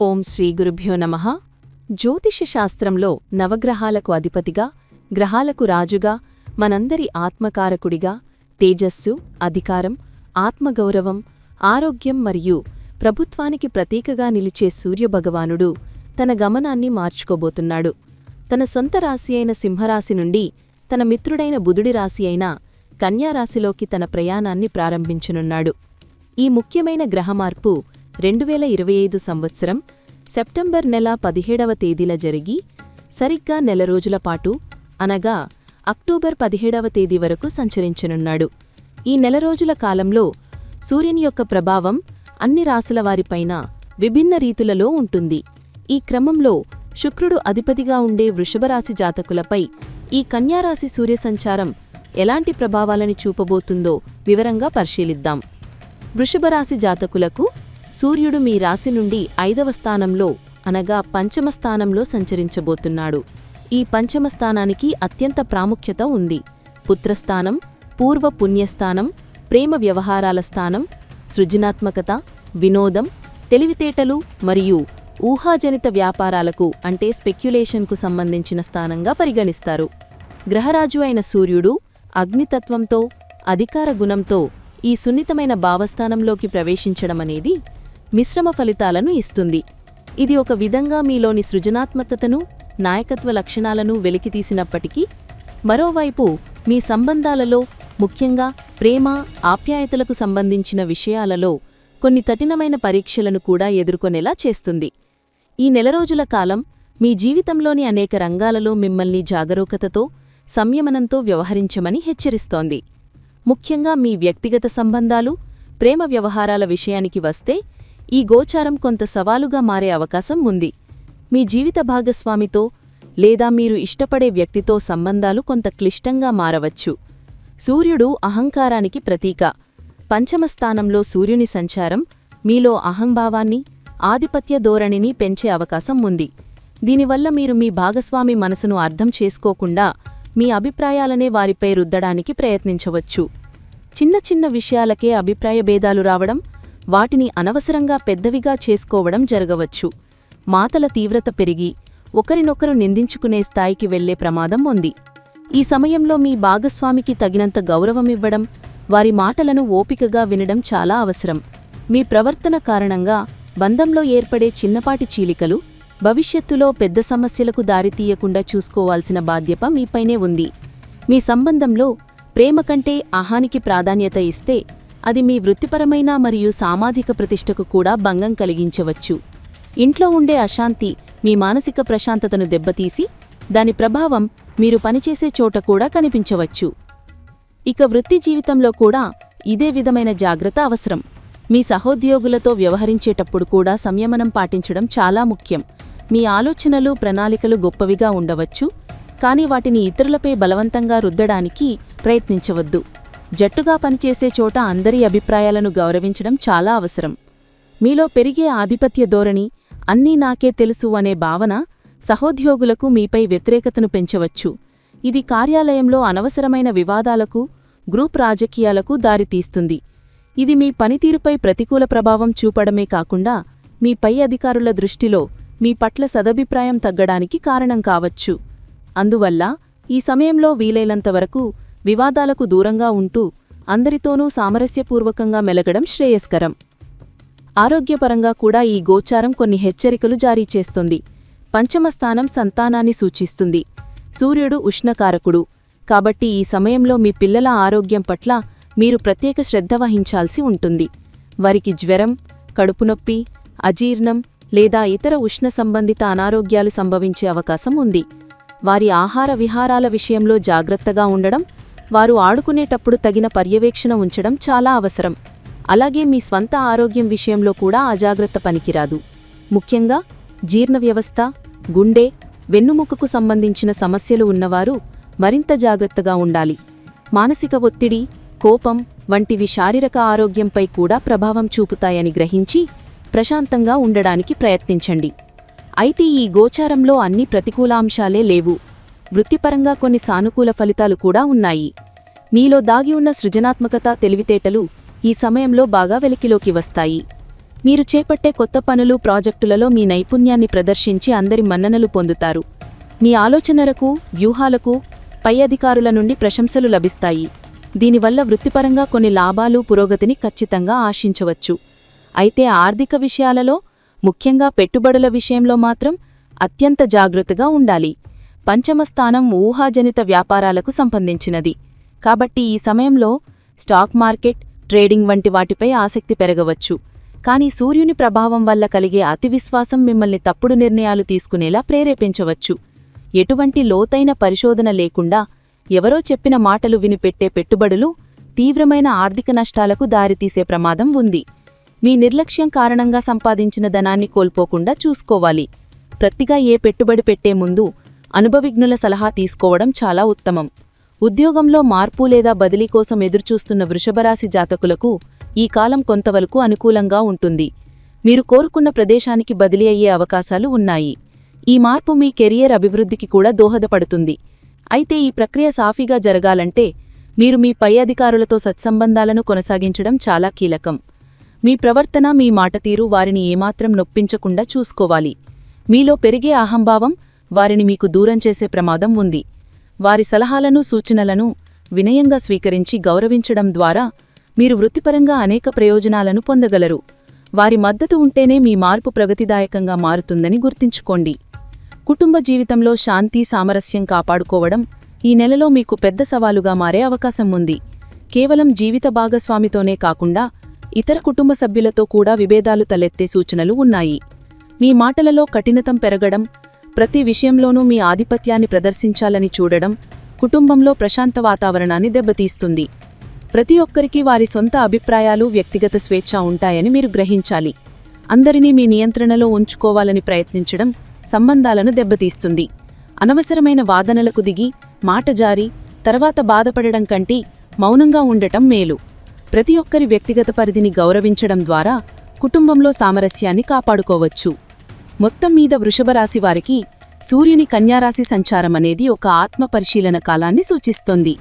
ఓం శ్రీ గురుభ్యో నమ. జ్యోతిష శాస్త్రంలో నవగ్రహాలకు అధిపతిగా గ్రహాలకు రాజుగా మనందరి ఆత్మకారకుడిగా తేజస్సు అధికారం ఆత్మగౌరవం ఆరోగ్యం మరియు ప్రభుత్వానికి ప్రతీకగా నిలిచే సూర్యభగవానుడు తన గమనాన్ని మార్చుకోబోతున్నాడు. తన సొంత రాశి అయిన సింహరాశి నుండి తన మిత్రుడైన బుధుడి రాశి అయిన కన్యారాశిలోకి తన ప్రయాణాన్ని ప్రారంభించనున్నాడు. ఈ ముఖ్యమైన గ్రహమార్పు రెండు వేల ఇరవై ఐదు సంవత్సరం సెప్టెంబర్ నెల పదిహేడవ తేదీల జరిగి సరిగ్గా నెల రోజుల పాటు అనగా అక్టోబర్ పదిహేడవ తేదీ వరకు సంచరించనున్నాడు. ఈ నెల రోజుల కాలంలో సూర్యుని యొక్క ప్రభావం అన్ని రాసుల వారిపైన విభిన్న రీతులలో ఉంటుంది. ఈ క్రమంలో శుక్రుడు అధిపతిగా ఉండే వృషభరాశి జాతకులపై ఈ కన్యారాశి సూర్య సంచారం ఎలాంటి ప్రభావాలని చూపబోతుందో వివరంగా పరిశీలిద్దాం. వృషభరాశి జాతకులకు సూర్యుడు మీ రాశి నుండి ఐదవ స్థానంలో అనగా పంచమ స్థానంలో సంచరించబోతున్నాడు. ఈ పంచమ స్థానానికి అత్యంత ప్రాముఖ్యత ఉంది. పుత్రస్థానం పూర్వ పుణ్యస్థానం ప్రేమ వ్యవహారాల స్థానం సృజనాత్మకత వినోదం తెలివితేటలు మరియు ఊహాజనిత వ్యాపారాలకు అంటే స్పెక్యులేషన్కు సంబంధించిన స్థానంగా పరిగణిస్తారు. గ్రహరాజు అయిన సూర్యుడు అగ్నితత్వంతో అధికార గుణంతో ఈ సున్నితమైన భావస్థానంలోకి ప్రవేశించడమనేది మిశ్రమ ఫలితాలను ఇస్తుంది. ఇది ఒక విధంగా మీలోని సృజనాత్మకతను నాయకత్వ లక్షణాలను వెలికితీసినప్పటికీ మరోవైపు మీ సంబంధాలలో ముఖ్యంగా ప్రేమ ఆప్యాయతలకు సంబంధించిన విషయాలలో కొన్ని కఠినమైన పరీక్షలను కూడా ఎదుర్కొనేలా చేస్తుంది. ఈ నెల రోజుల కాలం మీ జీవితంలోని అనేక రంగాలలో మిమ్మల్ని జాగరూకతతో సంయమనంతో వ్యవహరించమని హెచ్చరిస్తోంది. ముఖ్యంగా మీ వ్యక్తిగత సంబంధాలు ప్రేమ వ్యవహారాల విషయానికి వస్తే ఈ గోచారం కొంత సవాలుగా మారే అవకాశం ఉంది. మీ జీవిత భాగస్వామితో లేదా మీరు ఇష్టపడే వ్యక్తితో సంబంధాలు కొంత క్లిష్టంగా మారవచ్చు. సూర్యుడు అహంకారానికి ప్రతీక. పంచమ స్థానంలో సూర్యుని సంచారం మీలో అహంభావాన్ని ఆధిపత్య ధోరణిని పెంచే అవకాశం ఉంది. దీనివల్ల మీరు మీ భాగస్వామి మనసును అర్థం చేసుకోకుండా మీ అభిప్రాయాలనే వారిపై రుద్దడానికి ప్రయత్నించవచ్చు. చిన్న చిన్న విషయాలకే అభిప్రాయ భేదాలు రావడం వాటిని అనవసరంగా పెద్దవిగా చేసుకోవడం జరగవచ్చు. మాటల తీవ్రత పెరిగి ఒకరినొకరు నిందించుకునే స్థాయికి వెళ్ళే ప్రమాదం ఉంది. ఈ సమయంలో మీ భాగస్వామికి తగినంత గౌరవమివ్వడం వారి మాటలను ఓపికగా వినడం చాలా అవసరం. మీ ప్రవర్తన కారణంగా బంధంలో ఏర్పడే చిన్నపాటి చీలికలు భవిష్యత్తులో పెద్ద సమస్యలకు దారితీయకుండా చూసుకోవాల్సిన బాధ్యత మీపైనే ఉంది. మీ సంబంధంలో ప్రేమ కంటే ఆహానికి ప్రాధాన్యత ఇస్తే అది మీ వృత్తిపరమైన మరియు సామాజిక ప్రతిష్టకు కూడా భంగం కలిగించవచ్చు. ఇంట్లో ఉండే అశాంతి మీ మానసిక ప్రశాంతతను దెబ్బతీసి దాని ప్రభావం మీరు పనిచేసే చోట కూడా కనిపించవచ్చు. ఇక వృత్తి జీవితంలో కూడా ఇదే విధమైన జాగ్రత్త అవసరం. మీ సహోద్యోగులతో వ్యవహరించేటప్పుడు కూడా సంయమనం పాటించడం చాలా ముఖ్యం. మీ ఆలోచనలు ప్రణాళికలు గొప్పవిగా ఉండవచ్చు. కానీ వాటిని ఇతరులపై బలవంతంగా రుద్దడానికి ప్రయత్నించవద్దు. జట్టుగా పనిచేసే చోట అందరి అభిప్రాయాలను గౌరవించడం చాలా అవసరం. మీలో పెరిగే ఆధిపత్య ధోరణి అన్నీ నాకే తెలుసు అనే భావన సహోద్యోగులకు మీపై వ్యతిరేకతను పెంచవచ్చు. ఇది కార్యాలయంలో అనవసరమైన వివాదాలకు గ్రూప్ రాజకీయాలకు దారితీస్తుంది. ఇది మీ పనితీరుపై ప్రతికూల ప్రభావం చూపడమే కాకుండా మీ పై అధికారుల దృష్టిలో మీ పట్ల సదభిప్రాయం తగ్గడానికి కారణం కావచ్చు. అందువల్ల ఈ సమయంలో వీలైనంతవరకు వివాదాలకు దూరంగా ఉంటూ అందరితోనూ సామరస్యపూర్వకంగా మెలగడం శ్రేయస్కరం. ఆరోగ్యపరంగా కూడా ఈ గోచారం కొన్ని హెచ్చరికలు జారీ చేస్తుంది. పంచమస్థానం సంతానాన్ని సూచిస్తుంది. సూర్యుడు ఉష్ణకారకుడు. కాబట్టి ఈ సమయంలో మీ పిల్లల ఆరోగ్యం పట్ల మీరు ప్రత్యేక శ్రద్ధ వహించాల్సి ఉంటుంది. వారికి జ్వరం కడుపునొప్పి అజీర్ణం లేదా ఇతర ఉష్ణ సంబంధిత అనారోగ్యాలు సంభవించే అవకాశం ఉంది. వారి ఆహార విహారాల విషయంలో జాగ్రత్తగా ఉండడం వారు ఆడుకునేటప్పుడు తగిన పర్యవేక్షణ ఉంచడం చాలా అవసరం. అలాగే మీ స్వంత ఆరోగ్యం విషయంలో కూడా అజాగ్రత్త పనికిరాదు. ముఖ్యంగా జీర్ణ వ్యవస్థ గుండె వెన్నుముకకు సంబంధించిన సమస్యలు ఉన్నవారు మరింత జాగ్రత్తగా ఉండాలి. మానసిక ఒత్తిడి కోపం వంటివి శారీరక ఆరోగ్యంపై కూడా ప్రభావం చూపుతాయని గ్రహించి ప్రశాంతంగా ఉండడానికి ప్రయత్నించండి. అయితే ఈ గోచారంలో అన్ని ప్రతికూలాంశాలే లేవు. వృత్తిపరంగా కొన్ని సానుకూల ఫలితాలు కూడా ఉన్నాయి. మీలో దాగి ఉన్న సృజనాత్మకత తెలివితేటలు ఈ సమయంలో బాగా వెలికిలోకి వస్తాయి. మీరు చేపట్టే కొత్త పనులు ప్రాజెక్టులలో మీ నైపుణ్యాన్ని ప్రదర్శించి అందరి మన్ననలు పొందుతారు. మీ ఆలోచనలకు వ్యూహాలకు పై అధికారుల నుండి ప్రశంసలు లభిస్తాయి. దీనివల్ల వృత్తిపరంగా కొన్ని లాభాలు పురోగతిని ఖచ్చితంగా ఆశించవచ్చు. అయితే ఆర్థిక విషయాలలో ముఖ్యంగా పెట్టుబడుల విషయంలో మాత్రం అత్యంత జాగ్రత్తగా ఉండాలి. పంచమస్థానం ఊహాజనిత వ్యాపారాలకు సంబంధించినది. కాబట్టి ఈ సమయంలో స్టాక్ మార్కెట్ ట్రేడింగ్ వంటి వాటిపై ఆసక్తి పెరగవచ్చు. కానీ సూర్యుని ప్రభావం వల్ల కలిగే అతి విశ్వాసం మిమ్మల్ని తప్పుడు నిర్ణయాలు తీసుకునేలా ప్రేరేపించవచ్చు. ఎటువంటి లోతైన పరిశోధన లేకుండా ఎవరో చెప్పిన మాటలు వినిపెట్టే పెట్టుబడులు తీవ్రమైన ఆర్థిక నష్టాలకు దారితీసే ప్రమాదం ఉంది. మీ నిర్లక్ష్యం కారణంగా సంపాదించిన ధనాన్ని కోల్పోకుండా చూసుకోవాలి. ప్రతిగా ఏ పెట్టుబడి పెట్టే ముందు అనుభవిజ్ఞుల సలహా తీసుకోవడం చాలా ఉత్తమం. ఉద్యోగంలో మార్పు లేదా బదిలీ కోసం ఎదురుచూస్తున్న వృషభరాశి జాతకులకు ఈ కాలం కొంతవరకు అనుకూలంగా ఉంటుంది. మీరు కోరుకున్న ప్రదేశానికి బదిలీ అయ్యే అవకాశాలు ఉన్నాయి. ఈ మార్పు మీ కెరియర్ అభివృద్ధికి కూడా దోహదపడుతుంది. అయితే ఈ ప్రక్రియ సాఫీగా జరగాలంటే మీరు మీ పై అధికారులతో సత్సంబంధాలను కొనసాగించడం చాలా కీలకం. మీ ప్రవర్తన మీ మాటతీరు వారిని ఏమాత్రం నొప్పించకుండా చూసుకోవాలి. మీలో పెరిగే అహంభావం వారిని మీకు దూరం చేసే ప్రమాదం ఉంది. వారి సలహాలను సూచనలను వినయంగా స్వీకరించి గౌరవించడం ద్వారా మీరు వృత్తిపరంగా అనేక ప్రయోజనాలను పొందగలరు. వారి మద్దతు ఉంటేనే మీ మార్పు ప్రగతిదాయకంగా మారుతుందని గుర్తుంచుకోండి. కుటుంబ జీవితంలో శాంతి సామరస్యం కాపాడుకోవడం ఈ నెలలో మీకు పెద్ద సవాలుగా మారే అవకాశం ఉంది. కేవలం జీవిత భాగస్వామితోనే కాకుండా ఇతర కుటుంబ సభ్యులతో కూడా విభేదాలు తలెత్తే సూచనలు ఉన్నాయి. మీ మాటలలో కఠినతం పెరగడం ప్రతి విషయంలోనూ మీ ఆధిపత్యాన్ని ప్రదర్శించాలని చూడడం కుటుంబంలో ప్రశాంత వాతావరణాన్ని దెబ్బతీస్తుంది. ప్రతి ఒక్కరికి వారి సొంత అభిప్రాయాలు వ్యక్తిగత స్వేచ్ఛ ఉంటాయని మీరు గ్రహించాలి. అందరినీ మీ నియంత్రణలో ఉంచుకోవాలని ప్రయత్నించడం సంబంధాలను దెబ్బతీస్తుంది. అనవసరమైన వాదనలకు దిగి మాట జారి తర్వాత బాధపడడం కంటే మౌనంగా ఉండటం మేలు. ప్రతి ఒక్కరి వ్యక్తిగత పరిధిని గౌరవించడం ద్వారా కుటుంబంలో సామరస్యాన్ని కాపాడుకోవచ్చు. మొత్తం మీద వృషభరాశి వారికి సూర్యుని కన్యారాశి సంచారం అనేది ఒక ఆత్మ పరిశీలన కాలాన్ని సూచిస్తోంది.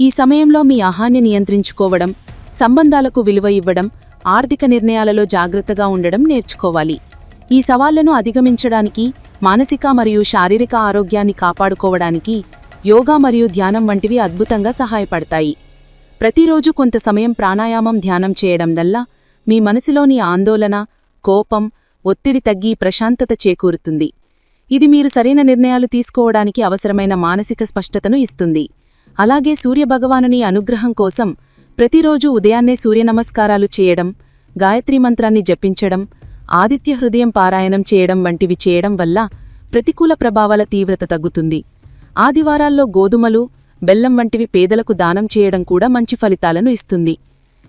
ఈ సమయంలో మీ ఆహాన్ని నియంత్రించుకోవడం సంబంధాలకు విలువ ఇవ్వడం ఆర్థిక నిర్ణయాలలో జాగ్రత్తగా ఉండడం నేర్చుకోవాలి. ఈ సవాళ్ళను అధిగమించడానికి మానసిక మరియు శారీరక ఆరోగ్యాన్ని కాపాడుకోవడానికి యోగా మరియు ధ్యానం వంటివి అద్భుతంగా సహాయపడతాయి. ప్రతిరోజు కొంత సమయం ప్రాణాయామం ధ్యానం చేయడం వల్ల మీ మనసులోని ఆందోళన కోపం ఒత్తిడి తగ్గి ప్రశాంతత చేకూరుతుంది. ఇది మీరు సరైన నిర్ణయాలు తీసుకోవడానికి అవసరమైన మానసిక స్పష్టతను ఇస్తుంది. అలాగే సూర్యభగవానుని అనుగ్రహం కోసం ప్రతిరోజూ ఉదయాన్నే సూర్య నమస్కారాలు చేయడం గాయత్రీ మంత్రాన్ని జపించడం ఆదిత్య హృదయం పారాయణం చేయడం వంటివి చేయడం వల్ల ప్రతికూల ప్రభావాల తీవ్రత తగ్గుతుంది. ఆదివారాల్లో గోధుమలు బెల్లం వంటివి పేదలకు దానం చేయడం కూడా మంచి ఫలితాలను ఇస్తుంది.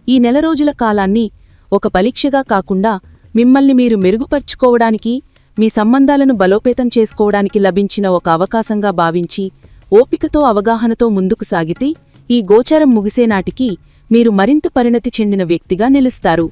ఈ నెల రోజుల కాలాన్ని ఒక పరీక్షగా కాకుండా మిమ్మల్ని మీరు మెరుగుపర్చుకోవడానికి మీ సంబంధాలను బలోపేతం చేసుకోవడానికి లభించిన ఒక అవకాశంగా భావించి ఓపికతో అవగాహనతో ముందుకు సాగితే ఈ గోచరం ముగిసేనాటికి మీరు మరింత పరిణతి చెందిన వ్యక్తిగా నిలుస్తారు.